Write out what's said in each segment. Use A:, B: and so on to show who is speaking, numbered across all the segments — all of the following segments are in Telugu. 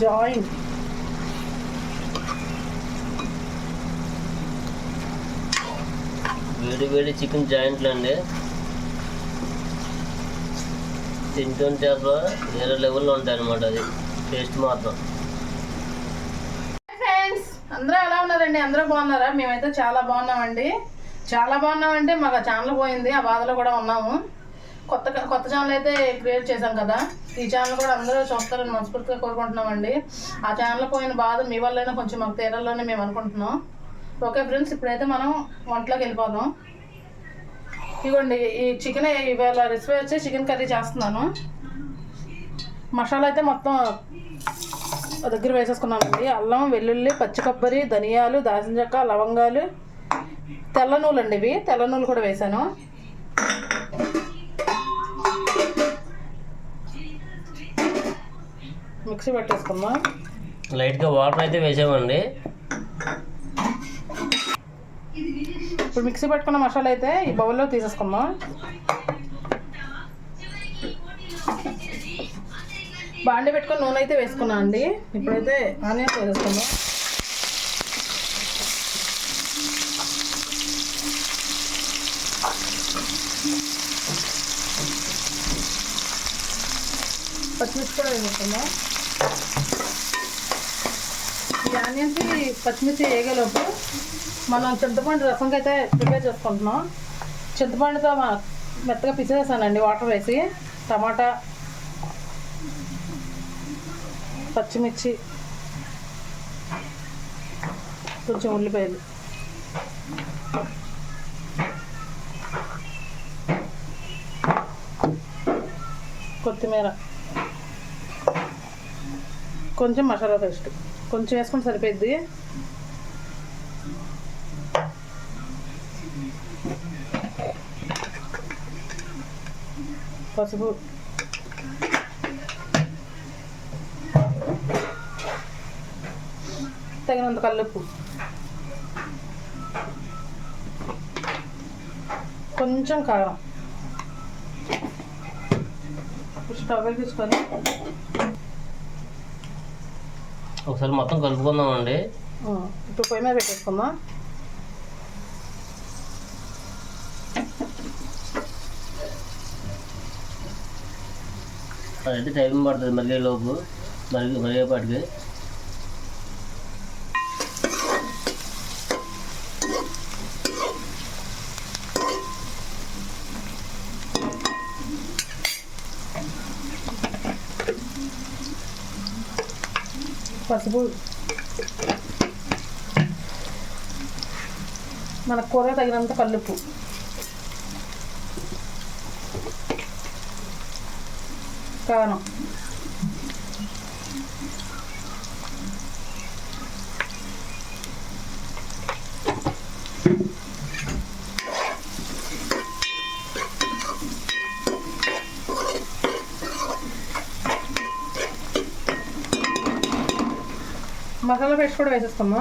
A: జాయింట్
B: వేడి వేడి చికెన్ జాయింట్లు అండి. తింటుంటే అసలు వేరే లెవెల్లో ఉంటాయి అనమాట అది. టేస్ట్ మాత్రం.
A: ఫ్రెండ్స్ అందరూ ఎలా ఉన్నారండి? అందరూ బాగున్నారా? మేమైతే చాలా బాగున్నామండి. చాలా బాగున్నామంటే మాకు ఛానల్ పోయింది ఆ బాధలో కూడా ఉన్నాము. కొత్త కొత్త ఛానల్ అయితే క్రియేట్ చేశాం కదా. ఈ ఛానల్ కూడా అందరూ చూస్తారని మనస్ఫూర్తిగా కోరుకుంటున్నామండి. ఆ ఛానల్ పోయిన బాధ మీ వల్లైనా కొంచెం మాకు తీరాలని మేము అనుకుంటున్నాం. ఓకే ఫ్రెండ్స్ ఇప్పుడైతే మనం వంటలోకి వెళ్ళిపోదాం. ఇదిగోండి ఈ చికెన్ ఇవాళ రెసిపీ వచ్చి చికెన్ కర్రీ చేస్తున్నాను. మసాలా అయితే మొత్తం దగ్గర వేసేసుకున్నామండి. అల్లం వెల్లుల్లి పచ్చి కొబ్బరి ధనియాలు దాల్చిన చెక్క లవంగాలు తెల్ల నూలు అండి ఇవి. తెల్ల నూలు కూడా వేసాను మిక్సీ పెట్టేసుకుందాం.
B: లైట్గా వాటర్ అయితే వేసామండి.
A: ఇప్పుడు మిక్సీ పెట్టుకున్న మసాలా అయితే ఈ బౌల్లో తీసేసుకుందాం. బాండి పెట్టుకొని నూనె అయితే వేసుకున్నాం అండి. ఇప్పుడైతే ఆనియన్స్ వేసేసుకుందాం. పచ్చిమిర్చి కూడా వేసేసుకుందాం. ఈ ఆనియన్స్ పచ్చిమిర్చి వేగేలోపు మనం చింతపండు రసంకి అయితే ప్రిపేర్ చేసుకుంటున్నాం. చింతపండుతో మా- మెత్తగా పిసేసానండి వాటర్ వేసి టమాటా పచ్చిమిర్చి కొంచెం ఉల్లిపాయలు. కొత్తిమీర. కొంచెం మసాలా పేస్ట్. కొంచెం వేసుకొని సరిపోద్ది పసుపు. తగినంత కల్లుప్పు. కొంచెం కారం. స్టవ్ తీసుకొని
B: ఒకసారి మొత్తం కలుపుకుందామండి.
A: ఇప్పుడు పొయ్యి మీద పెట్టేసుకుందాం
B: అదంటే టైం పడుతుంది మరిగే లోపు మరిగి మరిగేపాటికి.
A: పసుపు మన కూర తగినంత కల్లుప్పు కారం మసాలా పేస్ట్ కూడా వేసేస్తామా?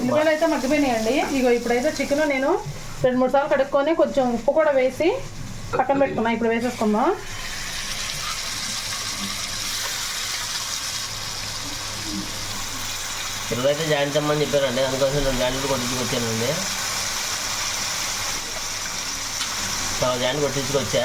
A: ఉల్లిపాయలు అయితే మగ్గిపోయినాయండి. ఇగో ఇప్పుడైతే చికెన్ నేను రెండు మూడు సార్లు కడుక్కొని కొంచెం ఉప్పు కూడా వేసి పక్కన పెట్టుకున్నా. ఇప్పుడు వేసేసుకుందాం.
B: పిల్లలు అయితే జాయింట్ అమ్మని చెప్పారండి. అందుకోసం నేను జాయింట్లు కొట్టించుకొచ్చానండి. చాలా జాయింట్ కొట్టించుకొచ్చా?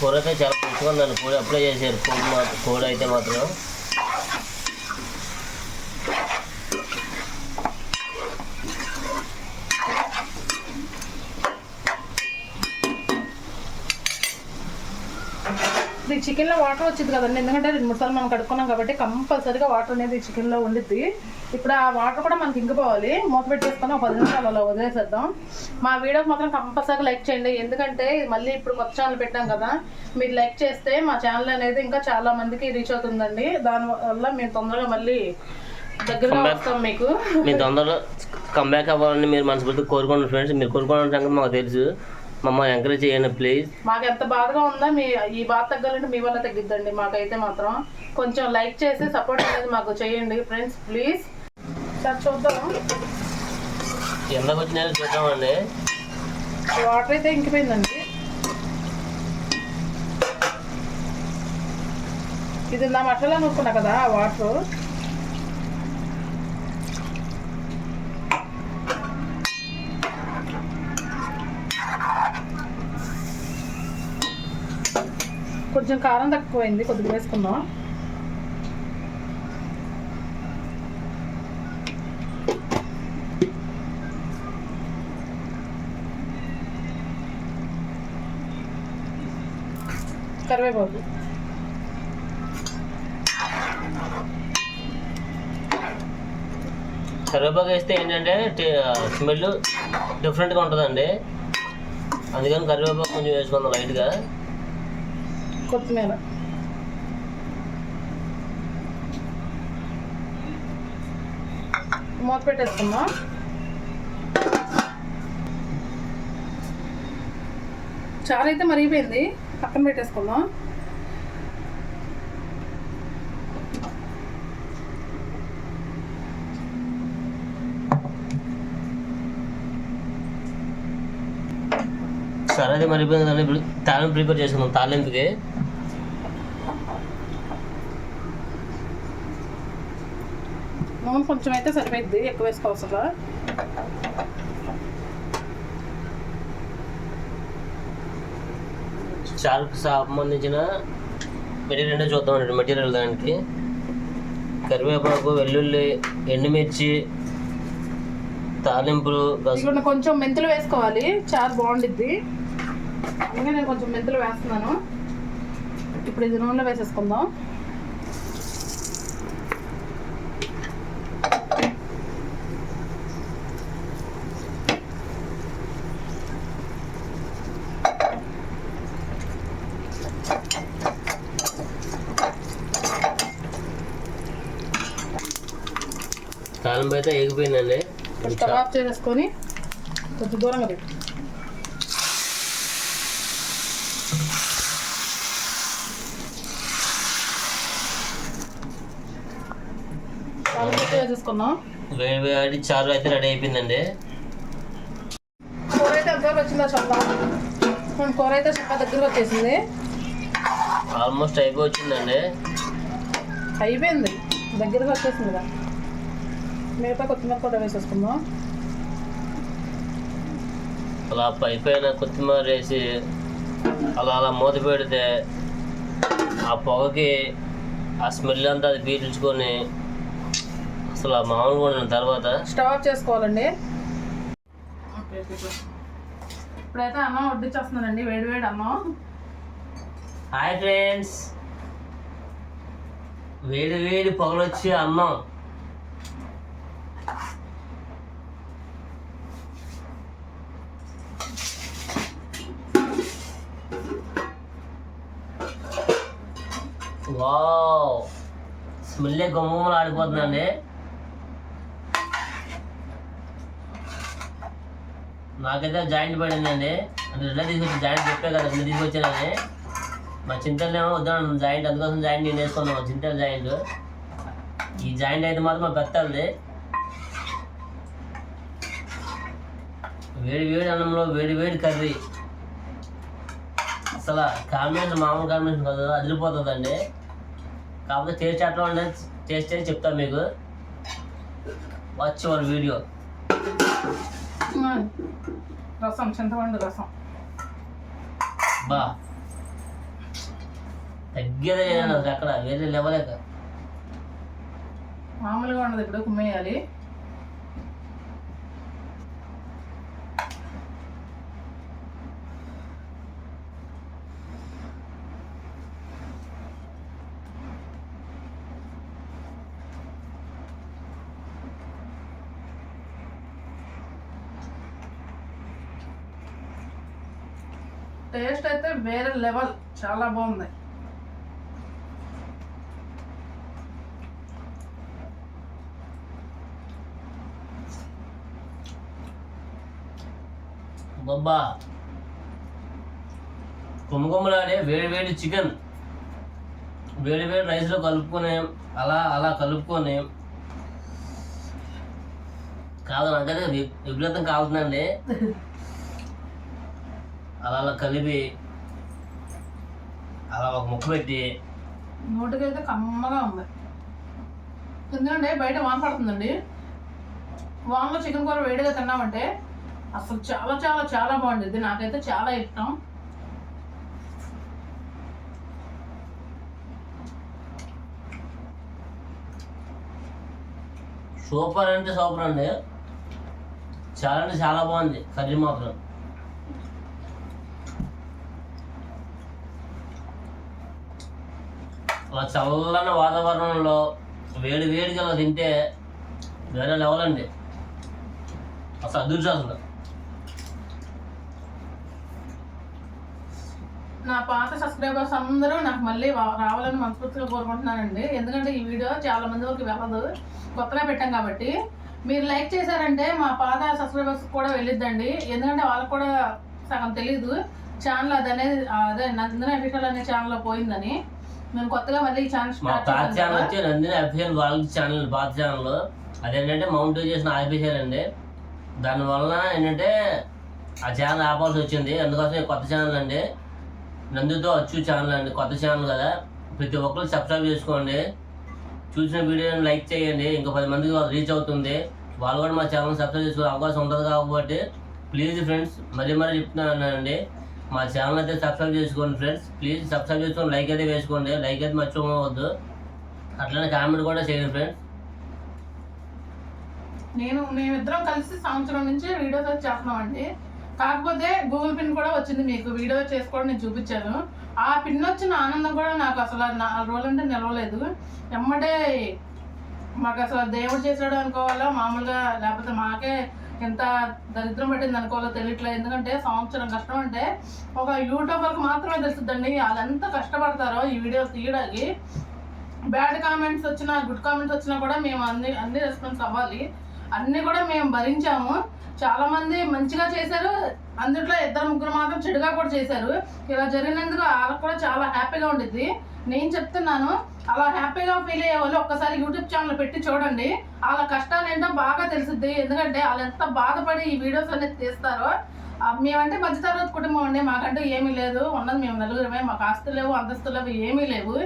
B: కూర అయితే చాలా పుచ్చుగా కూర అప్లై చేశారు. కూర మాత్రం కూర అయితే మాత్రం
A: ఇది చికెన్లో వాటర్ వచ్చింది కదండి. ఎందుకంటే రెండు మూడు సార్లు మనం కడుక్కున్నాం కాబట్టి కంపల్సరీగా వాటర్ అనేది చికెన్లో ఉండిద్ది. ఇప్పుడు ఆ వాటర్ కూడా మనకి ఇంకిపోవాలి మూత పెట్టేసుకొని ఒక పది నిమిషాలు అలా వదిలేసేద్దాం. మా వీడియోకి మాత్రం కంపల్సరీగా లైక్ చేయండి. ఎందుకంటే మళ్ళీ ఇప్పుడు కొత్త ఛానల్ పెట్టాం కదా. మీరు లైక్ చేస్తే మా ఛానల్ అనేది ఇంకా చాలా మందికి రీచ్ అవుతుందండి. దానివల్ల మేము తొందరగా మళ్ళీ దగ్గరగా. వస్తాం మీకు.
B: మీ తొందరలో కంబ్యాక్ అవ్వాలని మీరు మనస్ఫూర్తి కోరుకోండి ఫ్రెండ్స్ మీరు కోరుకోవడం సంగతి మాకు తెలుసు. మమ్మల్ని ఎంకరేజ్ చేయండి ప్లీజ్
A: మాకు ఎంత బాధగా ఉందా? మీ ఈ బాధ తగ్గాలంటే మీ వల్ల తగ్గిద్దండి. మాకైతే మాత్రం కొంచెం లైక్ చేసి సపోర్ట్ అనేది మాకు చేయండి ఫ్రెండ్స్ ప్లీజ్ సార్ చూద్దాం.
B: ఎంతకు వచ్చినాయో చూద్దామండి.
A: వాటర్ అయితే ఇంకిపోయిందండి. ఇది నా మసాలా నూరుకున్నా కదా వాటర్ కొంచెం కారం తక్కువైంది కొద్దిగా వేసుకుందాం కరివేపాకు.
B: కరివేపాకు వేస్తే ఏంటంటే స్మెల్ డిఫరెంట్గా ఉంటుందండి. అందుకని కరివేపాకు కొంచెం వేసుకుందాం లైట్గా.
A: కొత్తిమీర. మూత పెట్టేసుకుందాం. చారు అయితే మరిగిపోయింది. పక్కన పెట్టేసుకుందాం.
B: సరే అయితే మరిపోయింది ఇప్పుడు తాళం ప్రిపేర్ చేసుకుందాం. తాలింపుకి
A: నూనె కొంచెం అయితే సరిపోయింది ఎక్కువ వేసుకోవసరా
B: చారుకు సంబంధించిన మెటీరియల్ అంటే చూద్దామండి మెటీరియల్ దానికి. కరివేపాకు వెల్లుల్లి ఎండుమిర్చి తాలింపులు
A: కొంచెం మెంతులు వేసుకోవాలి చారు బాగుండిద్ది. ఇంకా నేను కొంచెం మెంతులు వేస్తున్నాను. ఇప్పుడు ఇది నూనెలో వేసేసుకుందాం.
B: ఎగిపోయిందండి
A: స్టవ్ ఆఫ్ చేసేసుకొని కొంచెం దూరంగా పెట్టు పెట్టి వేసేసుకున్నాం
B: వేడి చారు అయితే రెడీ అయిపోయిందండి
A: కూర అయితే ఎంతవరకు వచ్చిందో చల్ల మన కూర అయితే చక్క దగ్గరకు వచ్చేసింది
B: ఆల్మోస్ట్ అయిపోయి వచ్చిందండి
A: అయిపోయింది దగ్గరకు వచ్చేసింది కదా మిగతా కొత్తిమీర కూడా వేసేసుకుందాం
B: అలా పై పైన కొత్తిమీర వేసి అలా అలా మూత పెడితే ఆ పొగకి ఆ స్మెల్ అంతా అది పీల్చుకొని అసలు ఆ మామూలుగా ఉండిన తర్వాత
A: స్టవ్ ఆఫ్ చేసుకోవాలండి ఇప్పుడైతే అన్నం వడ్డించేస్తున్నానండి వేడి వేడి అన్నం
B: హాయ్ ఫ్రెండ్స్ వేడి వేడి పొగలొచ్చి అన్నం స్మెల్లే గుమ్మలు ఆడిపోతుందండి. నాకైతే జాయింట్ పడిందండి. అంటే ఇలా తీసుకొచ్చి జాయింట్ చెప్పే కదా ఇలా తీసుకొచ్చానని. మా చింతలేమో వద్దాను జాయింట్ అందుకోసం జాయింట్ నేను వేసుకున్నాను చింతల జాయింట్. ఈ జాయింట్ అయితే మాత్రం మా పెత్తది వేడి వేడి అన్నంలో వేడి వేడి కర్రీ. అసలు కాంబినేషన్ మామూలు కాంబినేషన్ కాదు అదిరిపోతుందండి. కాకపోతే టేస్ట్ ఎట్లా ఉండదు టేస్ట్ చేసి చెప్తాను మీకు? Watch your video.
A: రసం చింతపండు రసం.
B: బా. తగ్గేదే అక్కడ వేరే లెవలేక.
A: మామూలుగా ఉండదు ఇప్పుడు కుమ్మేయాలి. వేరే లెవెల్. చాలా బాగుంది.
B: బొబ్బా. కుమ్మకుమ్మలాడే వేడి వేడి చికెన్ వేడి వేడి రైస్లో కలుపుకొని అలా అలా కలుపుకొని. కాదు నాకైతే విపరీతం కావుతుందండి అలా అలా కలిపి అలా ఒక ముక్క పెట్టి
A: నోటికైతే కమ్మగా ఉంది. ఎందుకంటే బయట వాన పడుతుందండి. వానలో చికెన్ కూర వేడిగా తిన్నామంటే అసలు చాలా చాలా చాలా బాగుంటుంది నాకైతే చాలా ఇష్టం.
B: సూపర్ అంటే సూపర్ అండి. చాలా అంటే చాలా బాగుంది. కర్రీ మాత్రం. చల్లని వాతావరణంలో వేడి వేడిగా తింటే వేరే లెవెల్ అండి. అసలు అదృష్టం అసలు
A: నా పాత సబ్స్క్రైబర్స్ అందరూ నాకు మళ్ళీ రావాలని మనస్ఫూర్తిగా కోరుకుంటున్నానండి. ఎందుకంటే ఈ వీడియో చాలా మంది వరకు వెళ్ళదు. కొత్తగా పెట్టాం కాబట్టి. మీరు లైక్ చేశారంటే మా పాత సబ్స్క్రైబర్స్ కూడా వెళ్ళిద్దండి. ఎందుకంటే వాళ్ళకి కూడా సగం తెలీదు. ఛానల్ అది అనేది అదే నందన అఫీషియల్ అనే ఛానల్లో పోయిందని. నేను కొత్తగా మళ్ళీ ఈ ఛానల్
B: మా
A: స్టార్ట్
B: పాత ఛానల్. వచ్చి నందిని అఫీషియల్ వాళ్ళ ఛానల్ పాత ఛానల్ అదేంటంటే మౌంట్ చేసిన ఆపేశారండి దానివల్ల ఏంటంటే ఆ ఛానల్ ఆపాల్సి వచ్చింది. అందుకోసం ఈ కొత్త ఛానల్ అండి. నందుతో వచ్చు ఛానల్ అండి. కొత్త ఛానల్ కదా. ప్రతి ఒక్కరు సబ్స్క్రైబ్ చేసుకోండి. చూసిన వీడియోని లైక్ చేయండి. ఇంకా పది మందికి రీచ్ అవుతుంది. వాళ్ళు కూడా మా ఛానల్ సబ్స్క్రైబ్ చేసుకునే అవకాశం ఉంటుంది కాబట్టి ప్లీజ్ ఫ్రెండ్స్ మరీ మరీ చెప్తున్నానండి. మా ఛానల్ అయితే సబ్స్క్రైబ్ చేసుకోండి ఫ్రెండ్స్ ప్లీజ్ సబ్స్క్రైబ్ చేసుకొని లైక్ అయితే వేసుకోండి. లైక్ అయితే మర్చిపోవద్దు. అట్లనే కామెంట్ కూడా చేయండి ఫ్రెండ్స్
A: నేను మేమిద్దరం కలిసి సంవత్సరం నుంచి వీడియోస్ అయితే చేస్తున్నామండి. కాకపోతే గూగుల్ పిన్ కూడా వచ్చింది మీకు. వీడియో చేసుకోవడం నేను చూపించాను. ఆ పిన్ వచ్చిన ఆనందం కూడా నాకు అసలు నాలుగు రోజులంటే నిలవలేదు. ఎమ్మటే మాకు అసలు దేవుడు చేసాడు అనుకోవాలా? మామూలుగా లేకపోతే మాకే ఎంత దరిద్రం పెట్టింది అనుకోవాలో తెలియట్లేదు. ఎందుకంటే సంవత్సరం కష్టం అంటే ఒక యూట్యూబర్కి మాత్రమే తెలుస్తుందండి. అదంత కష్టపడతారో ఈ వీడియోస్ తీయడానికి. బ్యాడ్ కామెంట్స్ వచ్చినా గుడ్ కామెంట్స్ వచ్చినా కూడా మేము అన్ని అన్ని రెస్పాన్స్ అవ్వాలి. అన్ని కూడా మేము భరించాము. చాలా మంది మంచిగా చేశారు. అందుట్లో ఇద్దరు ముగ్గురు మాత్రం చెడుగా కూడా చేశారు. ఇలా జరిగినందుకు వాళ్ళకి కూడా చాలా హ్యాపీగా ఉండిద్ది. నేను చెప్తున్నాను అలా హ్యాపీగా ఫీల్ అయ్యే వాళ్ళు ఒక్కసారి యూట్యూబ్ ఛానల్ పెట్టి చూడండి. వాళ్ళ కష్టాలు ఏంటో బాగా తెలుసుద్ది. ఎందుకంటే వాళ్ళు ఎంత బాధపడి ఈ వీడియోస్ అనేది తీస్తారో. మేమంటే మధ్యతరగతి కుటుంబం అండి. మాకంటే ఏమీ లేదు. ఉన్నది మేము నలుగురమే. మాకు ఆస్తులు లేవు అంతస్తులు లేవు ఏమీ లేవు.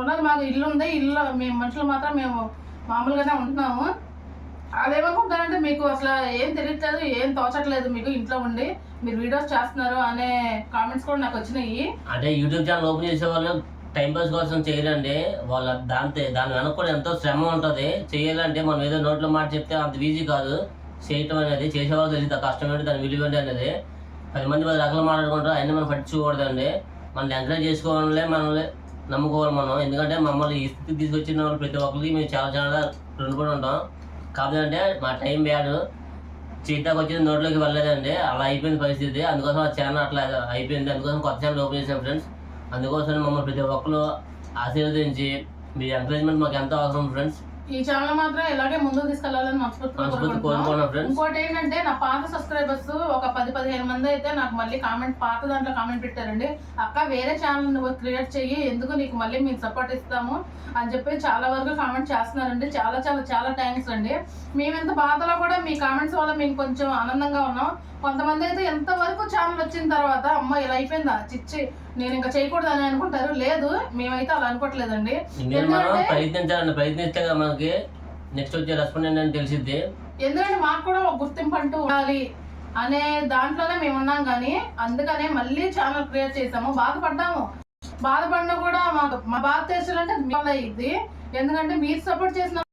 A: ఉన్నది మాకు ఇల్లు ఉంది. ఇల్లు మేము మనుషులు మాత్రం మేము మామూలుగానే ఉంటున్నాము. అదేమనుకుంటారంటే మీకు అసలు ఏం తెలియట్లేదు ఏం తోచట్లేదు మీకు ఇంట్లో ఉండి మీరు వీడియోస్ చేస్తున్నారు అనే కామెంట్స్ కూడా నాకు వచ్చినాయి.
B: అంటే యూట్యూబ్ ఛానల్ ఓపెన్ చేసే వాళ్ళు టైం పాస్ కోసం చేయరండి. వాళ్ళ దాంతో దాని వెనక కూడా ఎంతో శ్రమ ఉంటుంది. చేయాలంటే మనం ఏదో నోట్లో మాట చెప్తే అంత ఈజీ కాదు. చేయటం అనేది చేసేవాళ్ళు తెలియదు. కష్టం ఏంటి దాని విలువ ఏంటి అనేది. పది మంది పది రకాలు మాట్లాడుకుంటారు. అవన్నీ మనం పట్టించుకోకూడదండి. మనం ఎంకరేజ్ చేసుకోవాలే మనల్ని నమ్ముకోవాలి మనం. ఎందుకంటే మమ్మల్ని ఈ స్థితికి తీసుకొచ్చిన వాళ్ళు ప్రతి ఒక్కరికి మేము చాలా చాలా రుణపడి ఉంటాం. కాకపోతే అంటే మా టైం బ్యాడ్. చీతాకు వచ్చింది నోట్లోకి వెళ్ళలేదండి. అలా అయిపోయింది పరిస్థితి. అందుకోసం ఆ ఛానల్ అట్లా అయిపోయింది. అందుకోసం కొత్త ఛానల్ ఓపెన్ చేసాం ఫ్రెండ్స్. అందుకోసం మమ్మల్ని ప్రతి ఒక్కరు ఆశీర్వదించి మీ ఎంకరేజ్మెంట్ మాకు ఎంతో అవసరం ఫ్రెండ్స్.
A: ఈ ఛానల్ మాత్రం ఇలాగే ముందుకు తీసుకెళ్ళాలని మనస్ఫూర్తిగా ఇంకోటి ఏంటంటే నా పాత సబ్స్క్రైబర్స్ ఒక పది పదిహేను మంది అయితే నాకు మళ్ళీ కామెంట్ పాత దాంట్లో కామెంట్ పెట్టారండి. అక్క వేరే ఛానల్ నువ్వు క్రియేట్ చెయ్యి ఎందుకు నీకు మళ్ళీ మేము సపోర్ట్ ఇస్తాము అని చెప్పి చాలా వరకు కామెంట్ చేస్తున్నారండి. చాలా చాలా చాలా థ్యాంక్స్ అండి. మేము ఎంత బాధలో కూడా మీ కామెంట్స్ వల్ల మేము కొంచెం ఆనందంగా ఉన్నాం. కొంతమంది అయితే ఎంతవరకు ఛానల్ వచ్చిన తర్వాత అమ్మ ఇలా అయిపోయిందా? చిచ్చి నేను ఇంకా చేయకూడదు అని అనుకుంటారు. లేదు మేమైతే అలా అనుకోవట్లేదండి.
B: మనం
A: ఎందుకంటే
B: ప్రయత్నించాలండి ప్రయత్నిస్తే కదా మనకి నెక్స్ట్ వచ్చే రెస్పాండ్ ఏంటని తెలిసిద్ది.
A: ఎందుకంటే మాకు కూడా ఒక గుర్తింపు అంటూ ఉండాలి అనే దాంట్లోనే మేము ఉన్నాం కానీ అందుకనే మళ్ళీ ఛానల్ క్రియేట్ చేసాము. బాధపడ్డాము. బాధపడినా కూడా మాకు మా బాధ తెచ్చాలంటే వల్ల అయ్యింది ఎందుకంటే మీరు సపోర్ట్ చేసిన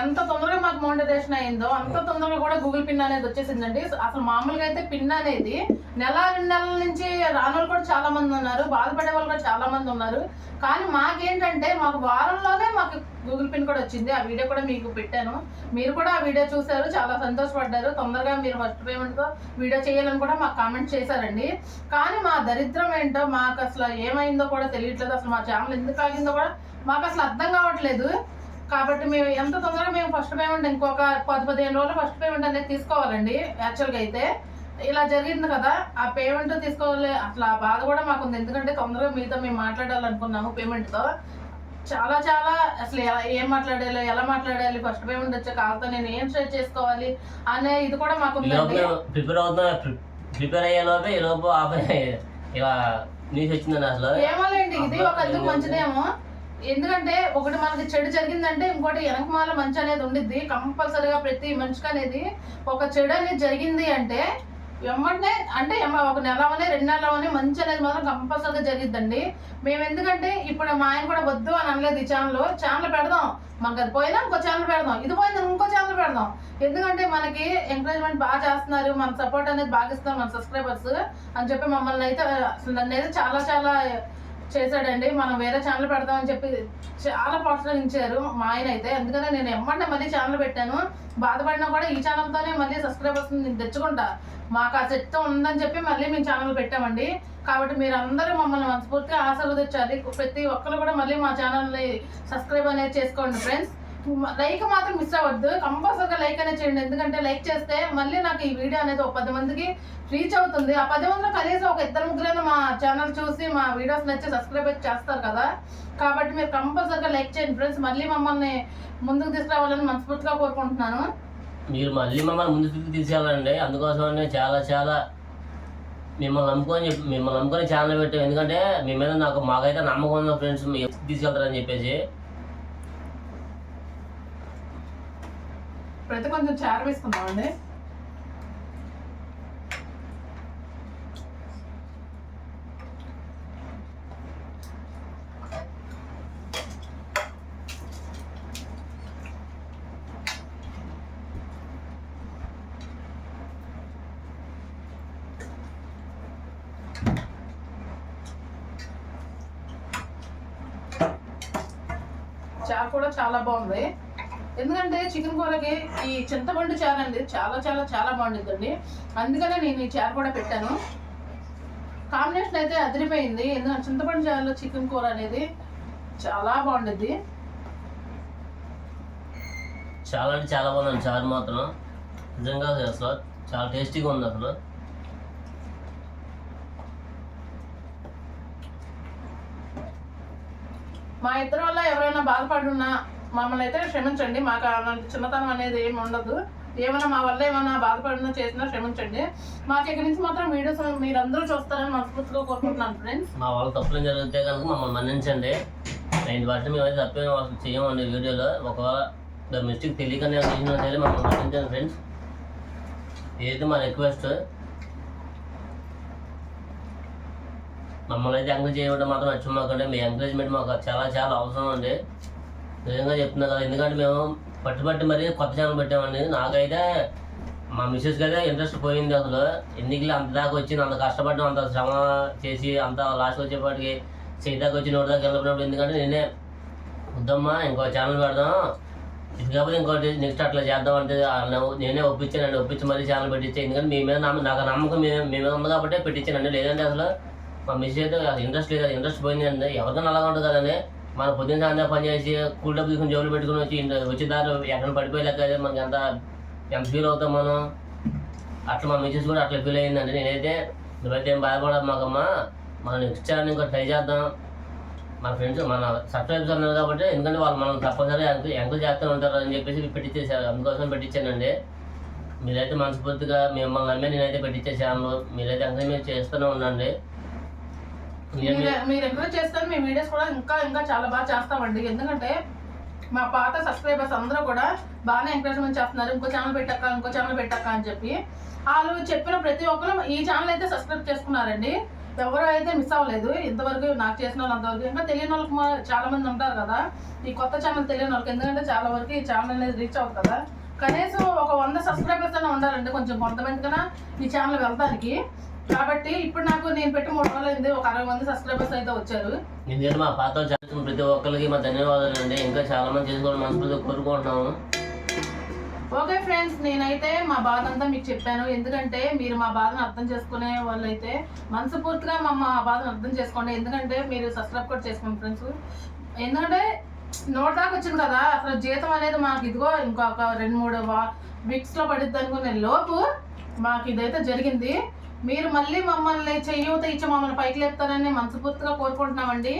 A: ఎంత తొందరగా మాకు మోనిటైజేషన్ అయిందో అంత తొందరగా కూడా గూగుల్ పిన్ అనేది వచ్చేసిందండి. అసలు మామూలుగా అయితే పిన్ అనేది నెల రెండు నెలల నుంచి రాని వాళ్ళు కూడా చాలా మంది ఉన్నారు బాధపడే వాళ్ళు కూడా చాలా మంది ఉన్నారు. కానీ మాకేంటంటే మాకు వారంలోనే మాకు గూగుల్ పిన్ కూడా వచ్చింది. ఆ వీడియో కూడా మీకు పెట్టాను. మీరు కూడా ఆ వీడియో చూశారు చాలా సంతోషపడ్డారు. తొందరగా మీరు ఫస్ట్ పేమెంట్తో వీడియో చేయాలని కూడా మాకు కామెంట్ చేశారండి. కానీ మా దరిద్రం ఏంటో మాకు అసలు ఏమైందో కూడా తెలియట్లేదు. అసలు మా ఛానల్ ఎందుకు ఆగిందో కూడా మాకు అసలు అర్థం కావట్లేదు. కాబట్టి మేము ఎంత తొందరగా మేము ఫస్ట్ పేమెంట్ ఇంకొక పది పదిహేను రోజులు ఫస్ట్ పేమెంట్ అనేది తీసుకోవాలండి యాక్చువల్గా అయితే. ఇలా జరిగింది కదా ఆ పేమెంట్ తీసుకోవాలి అట్లా ఆ బాధ కూడా మాకు ఉంది. ఎందుకంటే తొందరగా మీతో మేము మాట్లాడాలనుకున్నాము పేమెంట్తో చాలా చాలా అసలు ఎలా- ఏం మాట్లాడాలి ఎలా మాట్లాడాలి ఫస్ట్ పేమెంట్ వచ్చే కాలతో నేను ఏం షేర్ చేసుకోవాలి అనే ఇది కూడా మాకు
B: ప్రిపేర్ అవుతున్నా ప్రిపేర్ అయ్యే లోపే ఈ లోపు ఆఫ్ ఇలా న్యూస్ వచ్చిందండి అసలు.
A: ఏమోలేండి ఇది ఒక మంచిదేమో. ఎందుకంటే ఒకటి మనకి చెడు జరిగిందంటే ఇంకోటి వెనకమాల మంచి అనేది ఉండిద్ది. కంపల్సరీగా ప్రతి మనిషికి అనేది ఒక చెడు అనేది జరిగింది అంటే వెంబడే అంటే ఎమ్మ- ఒక నెల అవని రెండు నెలలు అవని మంచి అనేది మాత్రం కంపల్సరీగా జరిగిద్దండి. మేము ఎందుకంటే ఇప్పుడు మా ఆయన కూడా వద్దు అని అనలేదు ఈ ఛానల్ ఛానల్ పెడదాం. మనకు అది పోయినా ఇంకో ఛానల్ పెడదాం. ఇది పోయింది ఇంకో ఛానల్ పెడదాం. ఎందుకంటే మనకి ఎంకరేజ్మెంట్ బాగా చేస్తున్నారు. మన సపోర్ట్ అనేది బాగా ఇస్తున్నారు మన సబ్స్క్రైబర్స్ అని చెప్పి మమ్మల్ని అయితే అసలు నన్ను అయితే చాలా చాలా చేశాడండి. మనం వేరే ఛానల్ పెడదామని చెప్పి చాలా ప్రోత్సహించారు మా ఆయన అయితే. ఎందుకంటే నేను ఎమ్మంటే మళ్ళీ ఛానల్ పెట్టాను. బాధపడినా కూడా ఈ ఛానల్తోనే మళ్ళీ సబ్స్క్రైబర్స్ నేను తెచ్చుకుంటా. మాకు ఆ శక్తి ఉందని చెప్పి మళ్ళీ మేము ఛానల్ పెట్టామండి. కాబట్టి మీరు అందరూ మమ్మల్ని మనస్ఫూర్తిగా ఆశీర్వదించాలి. ప్రతి ఒక్కరు కూడా మళ్ళీ మా ఛానల్ని సబ్స్క్రైబ్ అనేది చేసుకోండి ఫ్రెండ్స్ లైక్ మాత్రం మిస్ అవ్వద్దు. కంపల్సరీగా లైక్ అనేది చేయండి. ఎందుకంటే లైక్ చేస్తే మళ్ళీ నాకు ఈ వీడియో అనేది ఒక పది మందికి రీచ్ అవుతుంది. ఆ పది మందిలో కనీసం ఒక ఇద్దరు ముగ్గురైన మా ఛానల్ చూసి మా వీడియోస్ నచ్చి సబ్స్క్రైబ్ చేస్తారు కదా. కాబట్టి మీరు కంపల్సరిగా లైక్ చేయండి ఫ్రెండ్స్ మళ్ళీ మమ్మల్ని ముందుకు తీసుకురావాలని మనస్ఫూర్తిగా కోరుకుంటున్నాను.
B: మీరు మళ్ళీ మమ్మల్ని ముందు తీసుకెళ్ళండి. అందుకోసమనే చాలా చాలా మిమ్మల్ని నమ్ముకొని చెప్పి మిమ్మల్ని నమ్ముకొని ఛానల్ పెట్టాం. ఎందుకంటే మీ మీద నాకు మాకైతే నమ్మకం ఉన్న ఫ్రెండ్స్ తీసుకెళ్తారని చెప్పేసి.
A: ఇప్పుడైతే కొంచెం చారు వేసుకుందామండి చారు కూడా చాలా బాగుంది. ఎందుకంటే చికెన్ కూరకి ఈ చింతపండు చారు అండి చాలా చాలా చాలా బాగుంటుందండి. అందుకనే నేను ఈ చారు కూడా పెట్టాను. కాంబినేషన్ అయితే అదిరిపోయింది. ఎందుకంటే చింతపండు చారులో చికెన్ కూర అనేది చాలా బాగుంటుంది
B: చాలా అంటే చాలా బాగుంది చారు మాత్రం. నిజంగా అసలు చాలా టేస్టీగా ఉంది అసలు.
A: మా ఇద్దరు వల్ల ఎవరైనా బాధపడున్నా మమ్మల్ని అయితే క్షమించండి మాకు అలాంటి చిన్నతనం అనేది ఏమి ఉండదు. ఏమైనా మా వల్ల ఏమైనా బాధపడినా చేసినా క్షమించండి. మాకు ఇక్కడి నుంచి మాత్రం వీడియోస్ మీరందరూ చూస్తారని మనస్ఫూర్తిగా కోరుకుంటున్నాను ఫ్రెండ్స్
B: మా వాళ్ళ తప్పులు జరిగితే కనుక మమ్మల్ని మన్నించండి. నేను బట్టి మేమైతే తప్పేం అసలు చేయమండి వీడియోలో. ఒకవేళ మిస్టేక్ తెలియకనే చేసినా సరే మమ్మల్ని మన్నించండి ఫ్రెండ్స్ ఏదైతే మా రిక్వెస్ట్? మమ్మల్ని అయితే ఎంకరేజ్ చేయడం మాత్రం మర్చిపోకండి మీ ఎంకరేజ్మెంట్ మాకు చాలా చాలా అవసరం అండి. నిజంగా చెప్తున్నా కదా ఎందుకంటే మేము పట్టుబట్టి మరీ కొత్త ఛానల్ పెట్టామండి. నాకైతే మా మిస్సెస్ అయితే ఇంట్రెస్ట్ పోయింది అసలు. ఎన్నికలు అంత దాకా వచ్చింది అంత కష్టపడ్డాం అంత శ్రమ చేసి అంత లాస్ట్ వచ్చేపాటికి చేయి దాకా వచ్చి నోటి దాకా వెళ్ళినప్పుడు ఎందుకంటే నేనే వద్దమ్మా ఇంకో ఛానల్ పెడదాం. ఇది కాకపోతే ఇంకోటి నెక్స్ట్ అట్లా చేద్దాం అంటే నేనే ఒప్పించానండి ఒప్పించి మరీ ఛానల్ పెట్టించాను ఎందుకంటే మీ మీద నమ్మ- నాకు నమ్మకం మీ మీ మీద ఉంది కాబట్టి పెట్టించానండి లేదంటే అసలు మా మిస్ అయితే ఇంట్రెస్ట్ లేదు ఇంట్రెస్ట్ పోయింది అండి ఎవరికైనా అలాగా ఉంటుంది కదండి. మన పొద్దున్న సాయంత్రం పని చేసి కూల్ డబ్బు తీసుకుని జోబులు పెట్టుకుని వచ్చి వచ్చే దారి ఎక్కడ పడిపోయేలాక మనకి ఎంత ఎంత ఫీల్ అవుతాం మనం? అట్లా మా మిస్సెస్ కూడా అట్లా ఫీల్ అయిందండి. నేనైతే నువ్వైతే ఏం బాధపడదు మాకమ్మా. మనం నెక్స్ట్ ఛానల్ ఇంకా ట్రై చేద్దాం. మన ఫ్రెండ్స్ మన సబ్స్క్రైబర్స్ ఉన్నారు కాబట్టి ఎందుకంటే వాళ్ళు మనం తప్పనిసరిగా ఎంకరేజ్ ఎంకరేజ్ చేస్తూ ఉంటారు అని చెప్పేసి పెట్టించేసారు అందుకోసం పెట్టించానండి మీరైతే మనస్ఫూర్తిగా మిమ్మల్ని నమ్మే నేనైతే పెట్టించేసాను మీరైతే ఎంకరేజ్ చేస్తూనే ఉండండి.
A: మీరు ఎంకరేజ్ చేస్తారు మీ వీడియోస్ కూడా ఇంకా ఇంకా చాలా బాగా చేస్తామండి. ఎందుకంటే మా పాత సబ్స్క్రైబర్స్ అందరూ కూడా బాగానే ఎంకరేజ్మెంట్ చేస్తున్నారు. ఇంకో ఛానల్ పెట్టాక ఇంకో ఛానల్ పెట్టాక అని చెప్పి. వాళ్ళు చెప్పిన ప్రతి ఒక్కరు ఈ ఛానల్ అయితే సబ్స్క్రైబ్ చేసుకున్నారండి. ఎవరు అయితే మిస్ అవ్వలేదు ఇంతవరకు నాకు చేసిన వాళ్ళు అంతవరకు ఇంకా తెలియని వాళ్ళకి చాలా మంది ఉంటారు కదా. ఈ కొత్త ఛానల్ తెలియని వాళ్ళకి ఎందుకంటే చాలా వరకు ఈ ఛానల్ అనేది రీచ్ అవుతుంది కదా. కనీసం ఒక వంద సబ్స్క్రైబర్స్ అయినా ఉండాలండి కొంచెం కొంతమంది కన్నా ఈ ఛానల్ వెళ్తానికి కాబట్టి ఇప్పుడు నాకు నేను పెట్టి మూడు రోజులు ఒక అరవై మంది సబ్స్క్రైబర్స్ అయితే వచ్చారు.
B: ఎందుకంటే మా పాత చేస్తున్న ప్రతి ఒక్కరికి మా ధన్యవాదాలు అండి. ఇంకా చాలా మంది చేసుకోవడం మనస్ఫూర్తిగా కోరుకుంటున్నాము.
A: ఓకే ఫ్రెండ్స్ నేనైతే మా బాధ అంతా మీకు చెప్పాను. ఎందుకంటే మీరు మా బాధను అర్థం చేసుకునే వాళ్ళైతే మనస్ఫూర్తిగా మా మా బాధను అర్థం చేసుకోండి. ఎందుకంటే మీరు సబ్స్క్రైబ్ కూడా చేసుకోండి ఫ్రెండ్స్ ఎందుకంటే నోట్ దాకా వచ్చింది కదా. అసలు జీతం అనేది మాకు ఇదిగో ఇంకొక రెండు మూడు వీక్స్లో పడిద్ది అనుకునే లోపు మాకు ఇదైతే జరిగింది. మీరు మళ్ళీ మమ్మల్ని చెయ్యూత ఇచ్చి మమ్మల్ని పైకి లేపుతారని మనస్ఫూర్తిగా కోరుకుంటున్నామండి.